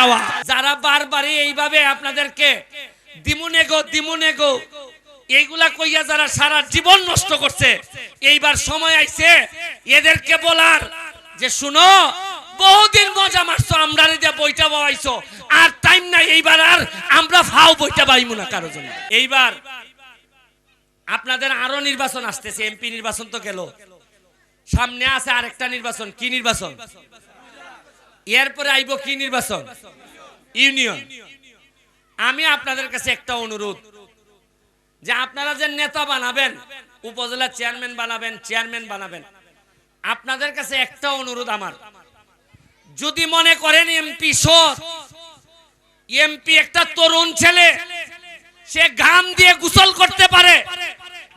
চাওয়া। যারা বারবারই এইভাবে আপনাদেরকে, দিমুনে গো দিমুনে গো এইগুলা কইয়া যারা সারা জীবন নষ্ট করছে, এইবার সময় আইছে এদেরকে বলার যে, শুনো, বহুদিন মজা মারছো আমরা যে বইটা বাবাইছো আর টাইম নাই, এইবার আর আমরা ফাও বইটা পাইমু না কারও জন্য। এইবার আপনাদের আরও নির্বাচন আসতেছে, এমপি নির্বাচন তো গেল। সামনে আছে আরেকটা নির্বাচন, কি নির্বাচন? এরপরে আইব কি নির্বাচন? ইউনিয়ন। আমি আপনাদের কাছে একটা অনুরোধ, যে আপনারা যে নেতা বানাবেন, উপজেলা চেয়ারম্যান বানাবেন চেয়ারম্যান বানাবেন, আপনাদের কাছে একটা অনুরোধ আমার। যদি মনে করেন এমপি সৎ, এমপি একটা তরুণ ছেলে, সে ঘাম দিয়ে গোসল করতে পারে।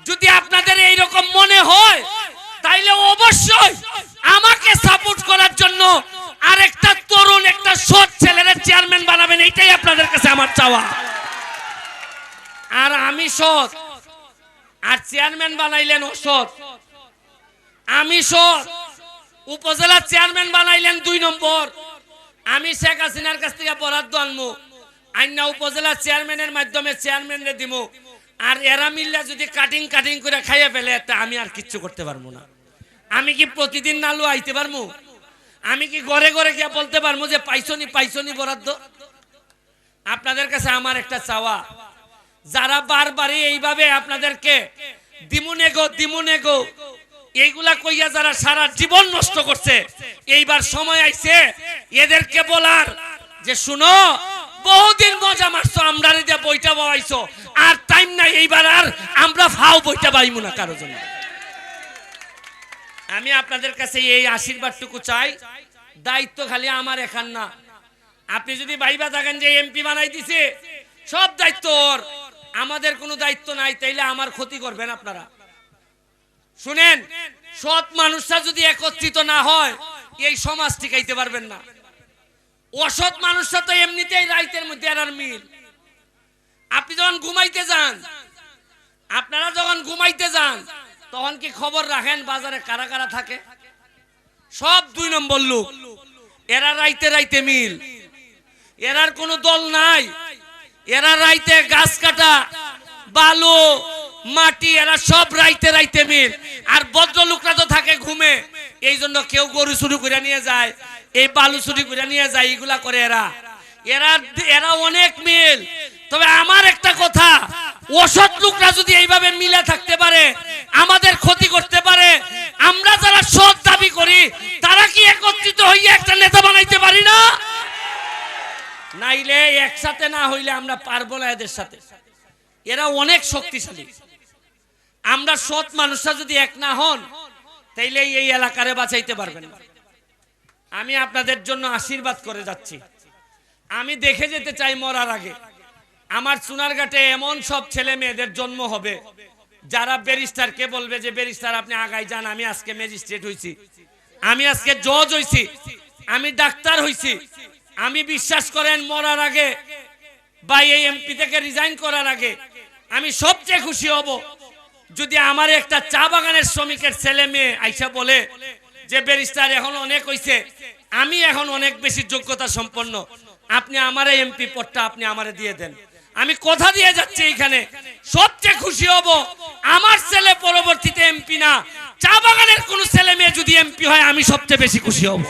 যদি আপনাদের এই রকম মনে হয়, তাইলে অবশ্যই আমাকে সাপোর্ট করার জন্য আরেকটা তরুণ, একটা সৎ ছেলের চেয়ারম্যান বানাবেন, এইটাই আপনাদের কাছে আমার চাওয়া। আর আমি সৎ। আর চেয়ারম্যান বানাইলেন অসৎ আমি সৎ। উপজেলা চেয়ারম্যান বানাইলেন দুই নম্বর। আমি শেখ হাসিনার কাছ থেকে বরাদ্দ আনব। আইনা উপজেলা চেয়ারম্যানের মাধ্যমে চেয়ারম্যানরে দিব। আর এরা মিললে যদি কাটিং কাটিং করে খাইয়ে ফেলে, তা আমি আর কিচ্ছু করতে পারব না। আমি কি প্রতিদিন নালু আইতে পারব? আমি কি ঘরে ঘরে গিয়ে বলতে পারব যে পাইছনি পাইছনি বরাদ্দ? আপনাদের কাছে আমার একটা চাওয়া। যারা বারবারই এইভাবে আপনাদেরকে, দিমুনে গো দিমুনে গো। এইগুলা কইয়া যারা সারা জীবন নষ্ট করছে, এইবার সময় আইছে, এদেরকে বলার যে শুনো, বহুদিন মজা মারছো আমরা বইটা বাবাইছো আর টাইম নাই, এইবার আর আমরা ফাও বইটা পাইমু না কারও জন্য। আমি আপনাদের কাছে এই আশীর্বাদটুকু চাই। দায়িত্ব খালি আমার এখান না। আপনি যদি ভাইবা থাকেন যে এমপি বানাই দিছে, সব দায়িত্ব ওর। আমাদের কোনো দায়িত্ব নাই, তাইলে আমার ক্ষতি করবেন আপনারা। শুনেন, সৎ মানুষরা যদি একত্রিত না হয়, এই সমাজ টিকাইতে পারবেন না। অসৎ মানুষরা তো এমনিতেই রাইতের মধ্যে আর মিল। আপনি যখন ঘুমাইতে যান, আপনারা যখন ঘুমাইতে যান তখন কি খবর রাখেন? বাজারে কারা কারা থাকে? সব দুই নম্বর লোক। এরা রাইতে রাইতে মিল। এরার কোনো দল নাই। এরা রাইতে গাছ কাটা, বালু, মাটি, এরা সব রাইতে রাইতে মিল। আর ভদ্রলোকরা তো থাকে ঘুমে। এই জন্য কেউ গরু চুরি করে নিয়ে যায়, এই বালু চুরি করে নিয়ে যায় এগুলা করে এরা। এরা এরা অনেক মিল। তবে আমার একটা কথা, অসৎ লোকরা যদি এইভাবে মিলে থাকতে পারে আমাদের ক্ষতি করতে পারে। আমরা যারা সৎ দাবি করি, তারা কি একত্রিত হইয়া একটা নেতা বানাইতে পারি না? নাইলে একসাথে না হইলে আমরা পারব না এদের সাথে। এরা অনেক শক্তিশালী। আমরা সৎ মানুষরা যদি এক না হন, তাইলে এই এলাকারে বাঁচাইতে পারবেন না। আমি আপনাদের জন্য আশীর্বাদ করে যাচ্ছি। আমি দেখে যেতে চাই মরার আগে। আমার চুনারঘাটে এমন সব ছেলে মেয়েদের জন্ম হবে। যারা ব্যারিস্টার কে বলবে যে, ব্যারিস্টার, আপনি আগাই যান, আমি আজকে ম্যাজিস্ট্রেট হইছি। আমি আজকে জজ হইছি। আমি ডাক্তার হইছি। আমি বিশ্বাস করেন, মরার আগে বা এই এমপি থেকে রিজাইন করার আগে আমি সবচেয়ে খুশি হব যদি আমার একটা চা বাগানের শ্রমিকের ছেলে মেয়ে আইসা বলে যে, ব্যারিস্টার, এখন অনেক হইছে। আমি এখন অনেক বেশি যোগ্যতা সম্পন্ন। আপনি আমার এমপি পদটা আপনি আমারে দিয়ে দেন। আমি কথা দিয়ে যাচ্ছি এখানে। সবচেয়ে খুশি হব, আমার ছেলে পরবর্তীতে এমপি না। চা বাগানের কোন ছেলে মেয়ে যদি এমপি হয়, আমি সবচেয়ে বেশি খুশি হব।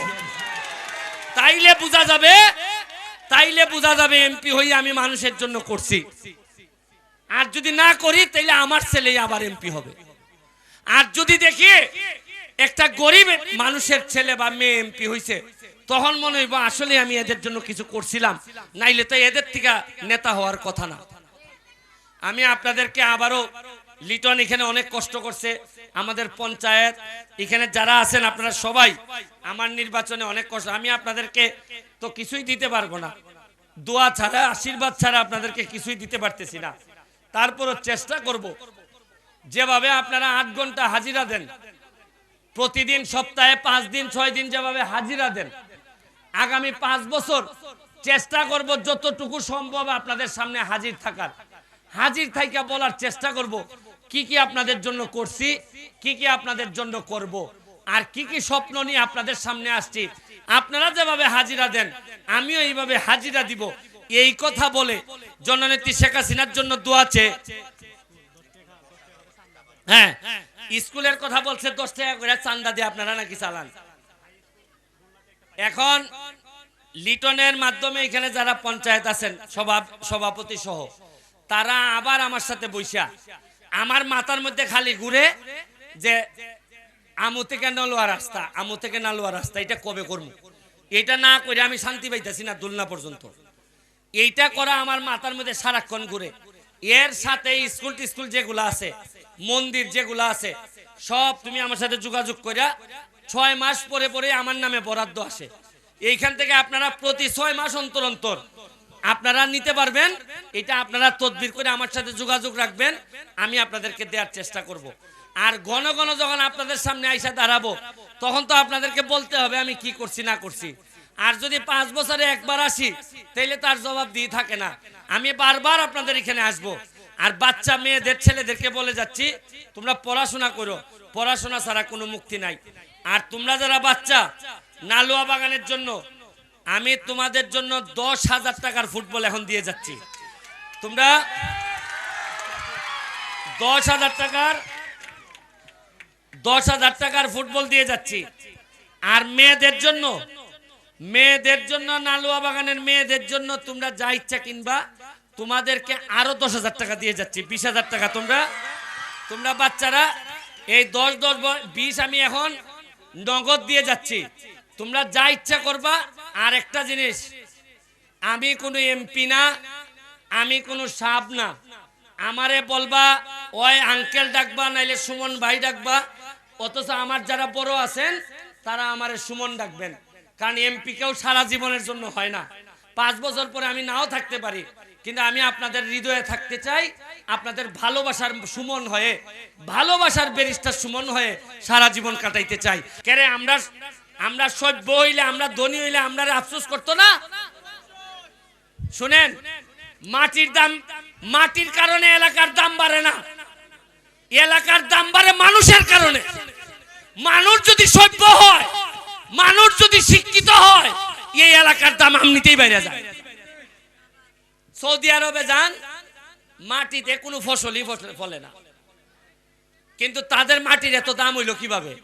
তাইলে বোঝা যাবে, তাইলে বোঝা যাবে এমপি হই আমি মানুষের জন্য করছি। আর যদি না করি, তাইলে আমার ছেলেই আবার এমপি হবে। আর যদি দেখি একটা গরিব মানুষের ছেলে বা মেয়ে এমপি হইছে তখন মনে হইব আসলে আমি এদের জন্য কিছু করছিলাম। নাইলে তো এদের থেকে নেতা হওয়ার কথা না। আমি আপনাদেরকে আবারও লিটন এখানে অনেক কষ্ট করছে। আমাদের পঞ্চায়েত, এখানে যারা আছেন আপনারা সবাই, আমার নির্বাচনে অনেক কষ্ট। আমি আপনাদেরকে তো কিছুই দিতে পারব না। দোয়া ছাড়া, আশীর্বাদ ছাড়া আপনাদেরকে কিছুই দিতে পারতেছি না। তারপরও চেষ্টা করব। যেভাবে আপনারা আট ঘণ্টা হাজিরা দেন, প্রতিদিন সপ্তাহে পাঁচ দিন, ছয় দিন যেভাবে হাজিরা দেন আগামী পাঁচ বছর চেষ্টা করব যতটুকু সম্ভব আপনাদের সামনে হাজির থাকার। হাজির থাইকা বলার চেষ্টা করব, কি কি আপনাদের জন্য করছি, কি কি আপনাদের জন্য করব, আর কি কি স্বপ্ন নিয়ে আপনাদের সামনে আসছি। আপনারা যেভাবে হাজিরা দেন, আমিও এইভাবে হাজিরা দিব। এই কথা বলে জননেত্রী শেখ হাসিনার জন্য দোয়াছে হ্যাঁ স্কুলের কথা বলছে, দশ টাকা করে চান্দা দিয়ে আপনারা নাকি চালান। এখন লিটনের মাধ্যমে এখানে যারা পঞ্চায়েত আছেন সভা- সভাপতি সহ, তারা আবার আমার সাথে বৈশা আমার মাথার মধ্যে খালি ঘুরে যে আমু থেকে নালোয়া রাস্তা, আমু থেকে নালোয়া রাস্তা, এটা কবে করব? এটা না করে আমি শান্তি পাইতেছি না দুলনা পর্যন্ত। এইটা করা আমার মাথার মধ্যে সারাক্ষণ ঘুরে। এর সাথে স্কুল টিস্কুল যেগুলো আছে, মন্দির যেগুলো আছে, সব তুমি আমার সাথে যোগাযোগ করিয়া ছয় মাস পরে পরে আমার নামে বরাদ্দ আসে। এইখান থেকে আপনারা প্রতি ছয় মাস অন্তর অন্তর আপনারা নিতে পারবেন। এটা আপনারা তদবির করে আমার সাথে যোগাযোগ রাখবেন। আমি আপনাদেরকে দেওয়ার চেষ্টা করব। আর ঘন ঘন যখন আপনাদের সামনে আইসা দাঁড়াবো, তখন তো আপনাদেরকে বলতে হবে আমি কি করছি, না করছি। আর যদি পাঁচ বছরে একবার আসি, তাইলে তার জবাব দিয়ে থাকে না। আমি বারবার আপনাদের এখানে আসব। আর বাচ্চা মেয়েদের, ছেলেদেরকে বলে যাচ্ছি, তোমরা পড়াশোনা করো। পড়াশোনা ছাড়া কোনো মুক্তি নাই। আর তোমরা যারা বাচ্চা নালুয়া বাগানের জন্য। আমি তোমাদের জন্য দশ হাজার টাকার ফুটবল এখন দিয়ে যাচ্ছি। তোমরা দশ হাজার টাকার, দশ হাজার টাকার ফুটবল দিয়ে যাচ্ছি। আর মেয়েদের জন্য মেয়েদের জন্য, নালুয়া বাগানের মেয়েদের জন্য তোমরা যা ইচ্ছা কিনবা, তোমাদেরকে আরও দশ হাজার টাকা দিয়ে যাচ্ছি। বিশ হাজার টাকা তোমরা তোমরা বাচ্চারা, এই দশ দশ বিশ আমি এখন নগদ দিয়ে যাচ্ছি। তোমরা যা ইচ্ছা করবা, আর একটা জিনিস, আমি কোনো এমপি না, আমি কোনো সাপ না। আমারে বলবা, ওই আঙ্কেল ডাকবা, নাইলে সুমন ভাই ডাকবা, অথচ আমার যারা বড় আছেন, তারা আমারে সুমন ডাকবেন। কারণ এমপি কেউ সারা জীবনের জন্য হয় না। পাঁচ বছর পরে আমি নাও থাকতে পারি, কিন্তু আমি আপনাদের হৃদয়ে থাকতে চাই, আপনাদের ভালোবাসার সুমন হয়ে, ভালোবাসার বেরিস্টার সুমন হয়ে সারা জীবন কাটাইতে চাই। কেরে, আমরা আমরা সভ্য হইলে, আমরা ধনী হইলে আমরা আফসোস করতো না? শুনেন, মাটির দাম, মাটির কারণে এলাকার দাম বাড়ে না। এলাকার দাম বাড়ে মানুষের কারণে। মানুষ যদি সভ্য হয়, মানুষ যদি শিক্ষিত হয়, এই এলাকার দাম এমনিতেই বেড়ে যায়। সৌদি আরবে যান, মাটিতে কোনো ফসলই ফসল- ফলে না। কিন্তু তাদের মাটির এত দাম হইল কীভাবে?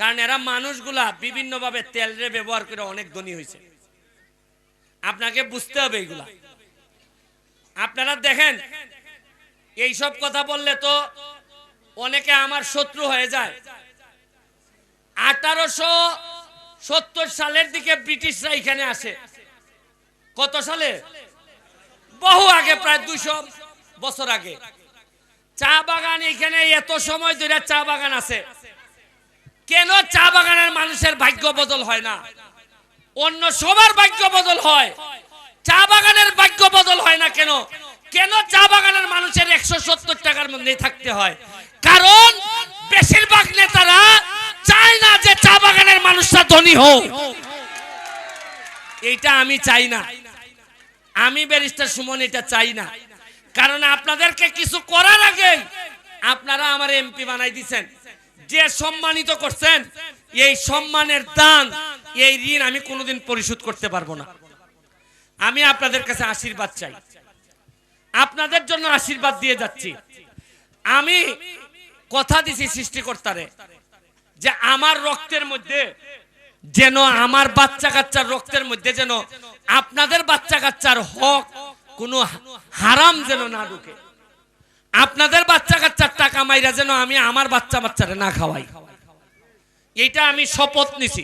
কারণ এরা মানুষগুলা বিভিন্নভাবে তেল রে ব্যবহার করে অনেক ধনী হয়েছে। আপনাকে বুঝতে হবে এইগুলা আপনারা দেখেন এই সব কথা বললে তো অনেকে আমার শত্রু হয়ে যায়। আঠারোশো সত্তর সালের দিকে ব্রিটিশরা এখানে আসে। কত সালে? বহু আগে, প্রায় দুশো বছর আগে। চা বাগান এখানে এত সময় ধরে চা বাগান আছে। কেন চা বাগানের মানুষের ভাগ্য বদল হয় না? অন্য সবার ভাগ্য বদল হয়। চা বাগানের ভাগ্য বদল হয় না কেন? কেন চা বাগানের মানুষের একশো সত্তর টাকার মধ্যে থাকতে হয়? কারণ বেশিরভাগ নেতারা চায় না যে চা বাগানের মানুষরা ধনী হোক। এইটা আমি চাই না। আমি ব্যারিস্টার সুমন, এটা চাই না। কারণ আপনাদেরকে কিছু করার আগে আপনারা আমার এমপি বানাই দিছেন। যে সম্মানিত করছেন, এই সম্মানের দান, এই ঋণ আমি কোনোদিন পরিশোধ করতে পারব না। আমি আপনাদের কাছে আশীর্বাদ চাই। আপনাদের জন্য আশীর্বাদ দিয়ে যাচ্ছি। আমি কথা দিছি সৃষ্টিকর্তারে যে আমার রক্তের মধ্যে যেন আমার বাচ্চা কাচ্চার রক্তের মধ্যে যেন আপনাদের বাচ্চা কাচ্চার হক কোনো হারাম যেন না ঢুকে। আপনাদের বাচ্চা কাচ্চার টাকা মাইরা যেন আমি আমার বাচ্চা বাচ্চারা না খাওয়াই। এইটা আমি শপথ নিছি।